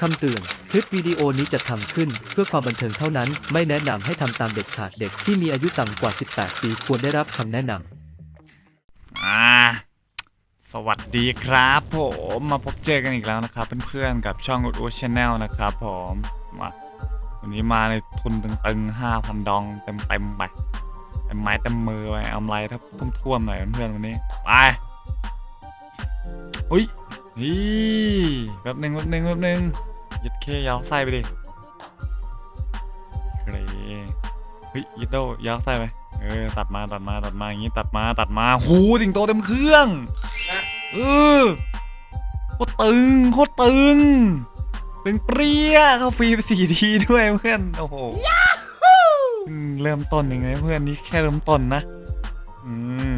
คำเตือน คลิปวิดีโอนี้จะทำขึ้น เพื่อความบันเทิงเท่านั้น ไม่แนะนำให้ทำตามเด็ดขาดเด็กที่มีอายุต่ำกว่า 18 ปีควรได้รับคำแนะนำอ่าสวัสดีครับผมมาพบเจอกันอีกแล้วนะครับ เพื่อนๆกับช่องอุดอุชแนลนะครับผมมาวันนี้มาในทุนตึงๆห้าพันดองเต็มๆไปเต็มไม้เต็มมือไปเอาไรถ้าท่วมๆหน่อยเพื่อนๆวันนี้ไปอุ้ย นี่แป๊บหนึ่งแป๊บหนึ่งแป๊บหนึ่งยัดเคยาวไส้ไปดิเคยเฮ้ยยัดโดยาวไส้ไปเออตัดมาตัดมาตัดมาอย่างงี้ตัดมาตัดมาหูสิงโตเต็มเครื่องเออโคตรตึงโคตรตึงตึงเปรี้ยเข้าฟรีไปสี่ทีด้วยเพื่อนโอ้โหอืมเริ่มต้นยังไงเพื่อนนี่แค่เริ่มต้นนะอืม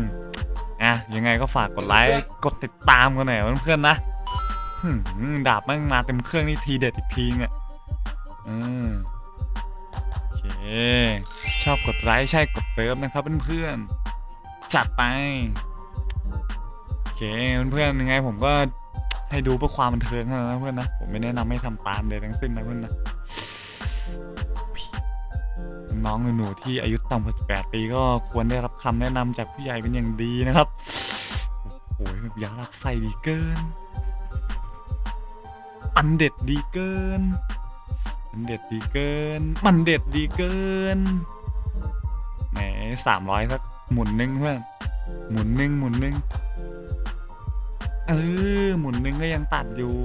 อะยังไงก็ฝากกดไลค์กดติดตามกันหน่อยเพื่อนๆนะ หืมดาบแมันมาเต็มเครื่องนี่ทีเด็ดอีกทีอะอืมโอเค ชอบกดไลค์ใช่กดเติมนะครับเพื่อนๆจัดไป โอเคเพื่อนๆยังไงผมก็ให้ดูเพื่อความบันเทิงเท่านั้นนะเพื่อนนะ ผมไม่แนะนำให้ทำตามเลยทั้งสิ้นนะเพื่อนนะน้องหนูๆที่อายุต่ำกว่า18ปีก็ควรได้รับคำแนะนำจากผู้ใหญ่เป็นอย่างดีนะครับ โอ้โหแบบยารักใส่ดีเกิน อันเด็ดดีเกิน มันเด็ดดีเกิน มันเด็ดดีเกิน แหมสามร้อยสักหมุนหนึ่งเพื่อน หมุนหนึ่งหมุนหนึ่งเออหมุนหนึ่งก็ยังตัดอยู่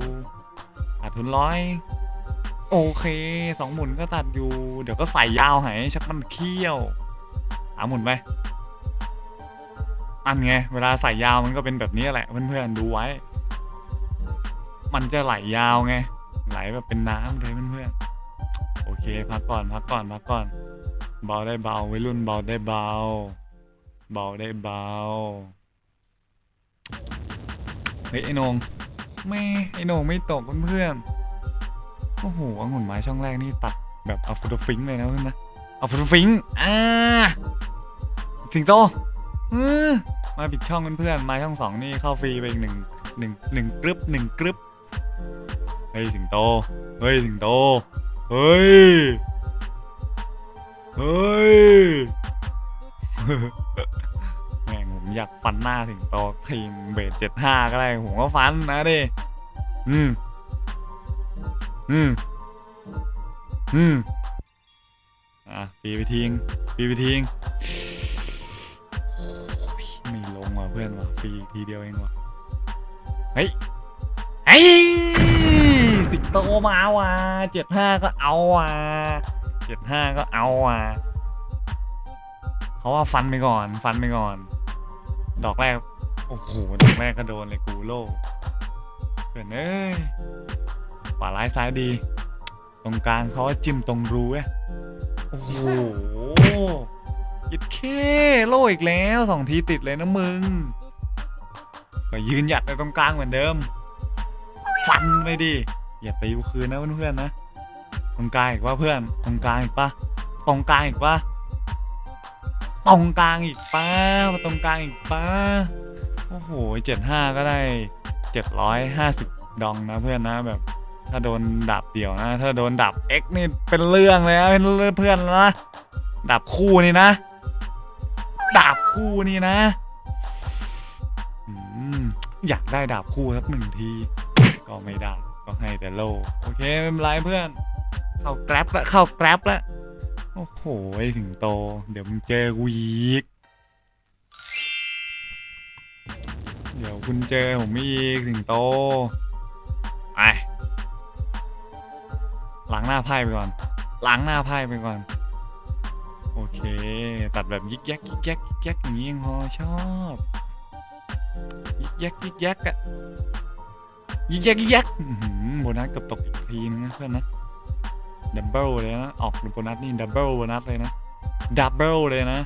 ตัดทุนร้อย โอเคสองหมุนก็ตัดอยู่ เดี๋ยวก็ใส่ยาวให้ชักมันเขี้ยวสามหมุนไปอันไง เวลาใส่ยาวมันก็เป็นแบบนี้แหละเพื่อนๆดูไว้ มันจะไหลยาวไง ไหลแบบเป็นน้ำเลยเพื่อนๆ โอเค พักก่อน พักก่อน พักก่อน เบาได้เบาวัยรุ่นเบาได้เบา เบาได้เบา เฮ้ยไอ้นงแม่ไอ้นงไม่ตกเพื่อนๆ โอ้โหองุ่นไม้ช่องแรกนี่ตัดแบบอัฟฟูฟิงเลยนะเพื่อนนะอัฟฟูฟิงอ่าสิงโตมาปิดช่องเพื่อนๆ มาช่องสองนี่เข้าฟรีไปอีกหนึ่งหนึ่งหนึ่งกรึบหนึ่งกรึบ เฮ้ยสิงโต เฮ้ยสิงโต เฮ้ย เฮ้ย แม่งผมอยากฟันหน้าสิงโตทีมเบสเจ็ดห้าก็ได้ผมก็ฟันนะดิ อืม อืม อืม อะปีไปทิ้งปีไปทิ้งไม่ลงว่ะเพื่อนว่ะฟรีทีเดียวเองว่ะเฮ้ยไอ้ สิงโตมาว่ะเจ็ดห้าก็เอาว่ะเจ็ดห้าก็เอาว่ะเขาว่าฟันไปก่อน ฟันไปก่อน ดอกแรก โอ้โห ดอกแรกก็โดนเลยกูโลเพื่อนเอ้ยขวาร้ายซ้ายดี ตรงกลางเขาว่าจิ้มตรงรูเว้โอ้โหยิดเคโลอีกแล้วสองทีติดเลยนะมึง ก็ยืนหยัดในตรงกลางเหมือนเดิม ฟันไปดิอย่าไปยุคืนนะเพื่อนๆนะตรงกลางอีกว่าเพื่อนตรงกลางอีกปะตรงกลางอีกปะตรงกลางอีกปะมาตรงกลางอีกปะโอ้โหเจ็ดห้าก็ได้เจ็ดร้อยห้าสิบดองนะเพื่อนนะแบบ ถ้าโดนดับเดี่ยวนะ ถ้าโดนดับ X นี่เป็นเรื่องเลยนะเป็นเรื่องเพื่อนนะดับคู่นี่นะดับคู่นี่นะอืมอยากได้ดาบคู่สักหนึ่งที ก็ไม่ได้ก็ให้แต่โลโอเคไม่เป็นไรเพื่อน เข้าแกร็บละเข้าแกร็บละโอ้โหไอ้สิงโต เดี๋ยวมึงเจอกูอีกเดี๋ยวคุณเจอผมอีกสิงโตไปหล้างหน้าไพ่ไปก่อนหล้างหน้าไพ่ไปก่อน โอเค ตัดแบบยิกแยกยิกแยกยิกแยกอย่างนี้ยังพอชอบ ยิกแยกยิกแยกอะ ยิกยักยิกยักอื้อหือโบนัสเกับตกอีกทีนึงนะเพื่อนนะดับเบิลเลยนะ ออกโบนัสนี่ดับเบิลโบนัสเลยนะดับเบิลเลยนะ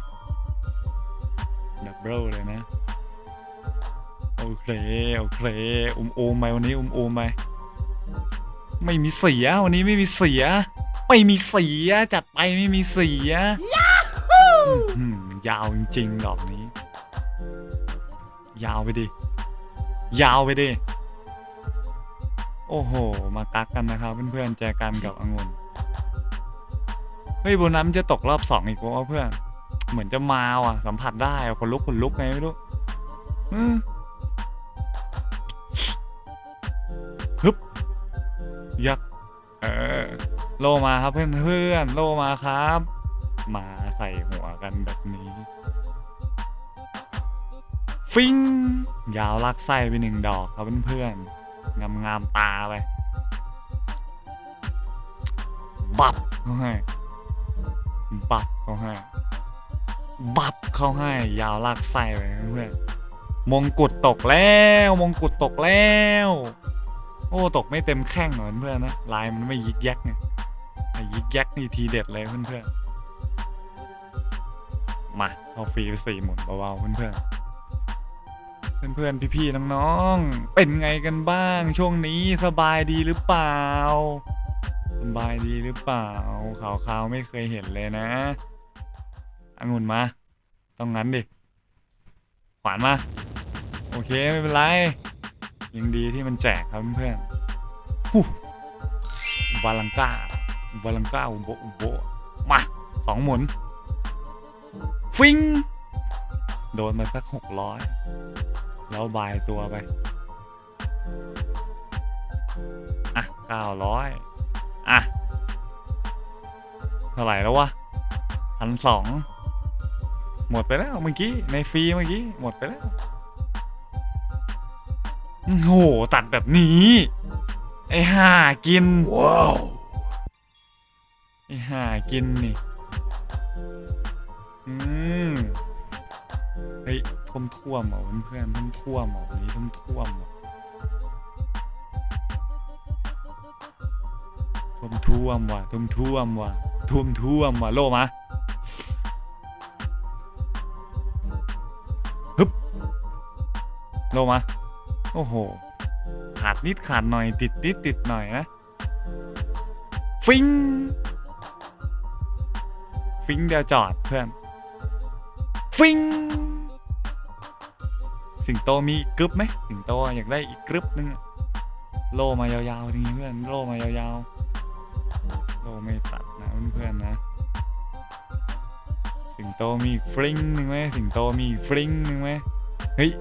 ดับเบิลเลยนะโอเคโอเคอุ้มโอมไปวันนี้อุ้มโอมไปไม่มีเสียวันนี้ไม่มีเสีย ไม่มีเสียจัดไปไม่มีเสียอื้อหือยาวจริงๆดอกนี้ ยาวไปดิ ยาวไปดิ โอ้โห มากักกันนะครับเพื่อนๆแจกันกับองุ่นเฮ้ยโบนัสมันจะตกรอบสองอีกวะเพื่อน เหมือนจะมาว่ะ สัมผัสได้คนลุกคนลุกไงไม่รู้ฮึบยักษ์เออโลมาครับเพื่อนเพื่อนโลมาครับ มาใส่หัวกันแบบนี้ ฟิงยาวลักไส้ไปหนึ่งดอกครับเพื่อนๆ งามงามตาไปบับเขาให้บับเขาให้บับเขาให้ยาวลากไส้ไปเพื่อนมงกุฎตกแล้วมงกุฎตกแล้ว โอ้ตกไม่เต็มแข้งเหมือนเพื่อนนะลายมันไม่ยิกยักไงยิกยักนี่ทีเด็ดเลยเพื่อนๆมาเอาฟรีไปสี่หมุนเบาๆเพื่อนๆ เพื่อนๆ พี่ๆ น้องๆ เป็นไงกันบ้างช่วงนี้สบายดีหรือเปล่า สบายดีหรือเปล่าข่าวๆ ไม่เคยเห็นเลยนะองุ่นมา ต้องงั้นดิ ขวานมา โอเคไม่เป็นไร ยังดีที่มันแจกครับเพื่อนๆบาลังก้าบาลังก้าอุโบอุโบมาสองหมุน ฟิง โดนมาสักหกร้อย แล้วบายตัวไป อะเก้าร้อยอะ เท่าไหร่แล้ววะพันสองหมดไปแล้วเมื่อกี้ ในฟรีเมื่อกี้ หมดไปแล้วโอ้โหตัดแบบนี้ ไอ้ห่ากิน ว้าว ไอ้ห่ากินนี่ อืมเฮ้ยท่วมท่วมเหรอเพื่อนๆท่วมท่วมเหรอวันนี้ท่วมท่วมเหรอท่วมท่วมว่ะท่วมท่วมว่ะท่วมท่วมว่ะโลมาฮึบโลมาโอ้โหขาดนิดขาดหน่อยติดนิดติดหน่อยนะฟิงฟิงเดียวจอดเพื่อนฟิง สิงโตมีอีกกรึบไหมสิงโตอยากได้อีกกรึบนึงโลมายาวๆนี่เพื่อนโลมายาวๆโลไม่ตัดนะเพื่อนๆนะ สิงโตมีฟริงหนึ่งไหมสิงโตมีฟริงหนึ่งไหมเฮ้ย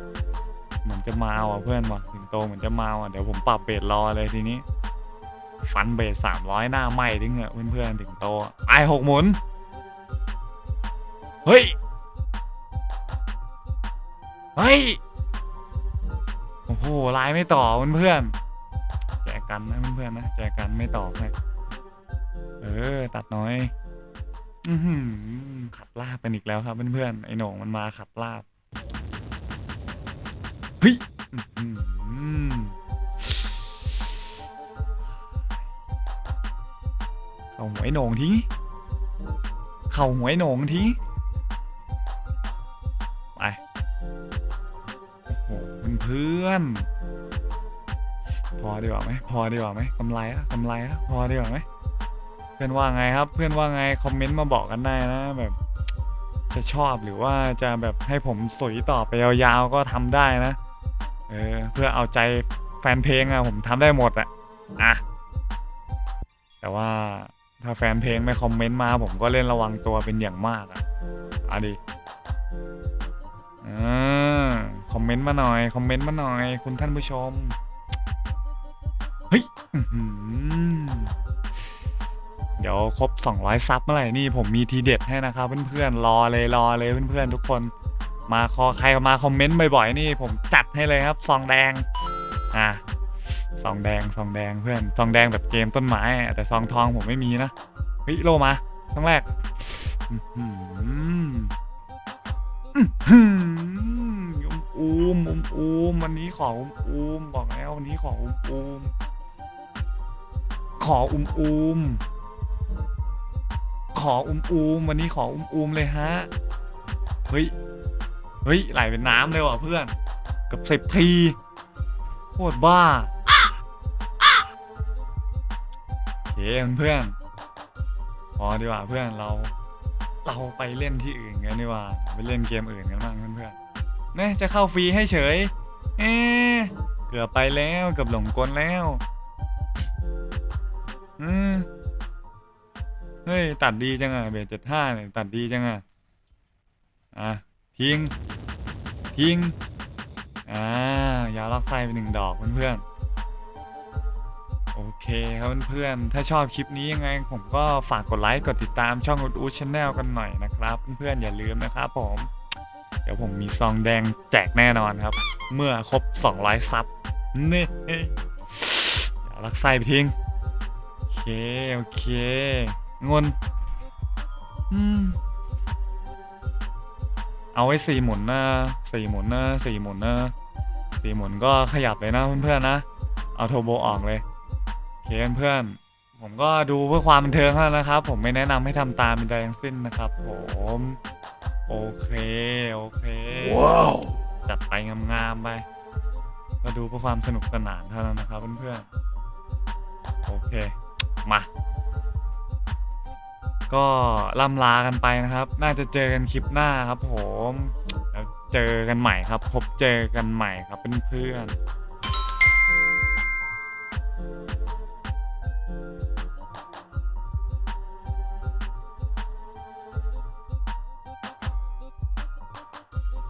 เหมือนจะมาว่ะเพื่อนว่ะสิงโตเหมือนจะมาว่ะเดี๋ยวผมปรับเบสรอเลยทีนี้ฟันเบสสามร้อยหน้าไหมทิ้งเหอะเพื่อนๆสิงโตไอหกหมุนเฮ้ยเฮ้ย โอ้โหไลายไม่ต่อเพื่อนๆแจกกันนะเพื่อนๆนะแจกกันไม่ตอให้เออ ตัดน้อยอืขับลาบกันอีกแล้วครับเพื่อนๆไอ้หน่งมันมาขับลาบเฮ้ยเข่าหวไอ้โหน่งทิ้งเข่าหวไอ้โหน่งทิ้ง พอนพอดีกว่าไหมพอดีกว่าไหมกำไรอะกำไรอะพอดีกว่าไหมเพื่อนว่าไงครับ เพื่อนว่าไงคอมเมนต์มาบอกกันได้นะแบบ จะชอบหรือว่าจะแบบให้ผมสวยต่อไปยาวๆก็ทำได้นะ เออเพื่อเอาใจแฟนเพลงอะผมทำได้หมดอะอะแต่ว่าถ้าแฟนเพลงไม่คอมเมนต์มาผมก็เล่นระวังตัวเป็นอย่างมากอะอะดิอ่า คอมเมนต์มาหน่อยคอมเมนต์มาหน่อยคุณท่านผู้ชมเฮ้ยเดี๋ยวครบ 200 ซับเมื่อไหร่นี่ผมมีทีเด็ดให้นะครับเพื่อนๆรอเลยรอเลยเพื่อนๆทุกคน มาคอใครมาคอมเมนต์บ่อยๆนี่ผมจัดให้เลยครับซองแดงอะซองแดงซองแดงเพื่อนซองแดงแบบเกมต้นไม้แต่ซองทองผมไม่มีนะเฮ้ยโลมาต้องแรก อื้มอูมอูมวันนี้ขออมอูมบอกแล้ววันนี้ขออมอูมขออุมอูมขออุมอูมวันนี้ขออุมอูมเลยฮะเฮ้ยเฮ้ยไหลเป็นน้ำเลยว่ะเพื่อนกับสิบทีโคตรบ้าโอเคเพื่อนพอดีกว่าเพื่อนเราเราไปเล่นที่อื่นกันดีกว่าไปเล่นเกมอื่นกันบ้างเพื่อนๆ นี่จะเข้าฟรีให้เฉย เอ๊เกือบไปแล้วเกือบหลงกลแล้วเออเฮ้ย ตัดดีจังอะเบสเจ็ดห้าเนี่ยตัดดีจังอะอะทิ้ง ทิ้ง อ่ายาล็อกไส้ไปหนึ่งดอกเพื่อนๆโอเคครับเพื่อนๆ ถ้าชอบคลิปนี้ยังไง ผมก็ฝากกดไลค์ กดติดตามช่องอุดอูชแนลกันหน่อยนะครับ เพื่อนๆ อย่าลืมนะครับผม ดี๋ยวผมมีซองแดงแจกแน่นอนครับ เมื่อครบ 200 ซับนี่อย่าลักไส้ไปทิ้ง โอเค โอเคงนอืมเอาไว้สี่หมุนนะสี่หมุนนะสี่หมุนนะสี่หมุนก็ขยับเลยนะเพื่อนๆนะ เอาโทโบออกเลยโอเคเพื่อนๆผมก็ดูเพื่อความบันเทิงเท่านั้นนะครับ ผมไม่แนะนำให้ทำตามเป็นใดทั้งสิ้นนะครับ ผม โอเคโอเคจัดไปงามๆไปก็ดูเพื่อความสนุกสนานเท่านั้นนะครับเพื่อนๆโอเค มา ก็ล่ำลากันไปนะครับ น่าจะเจอกันคลิปหน้าครับผมแล้วเจอกันใหม่ครับ พบเจอกันใหม่ครับเพื่อนๆ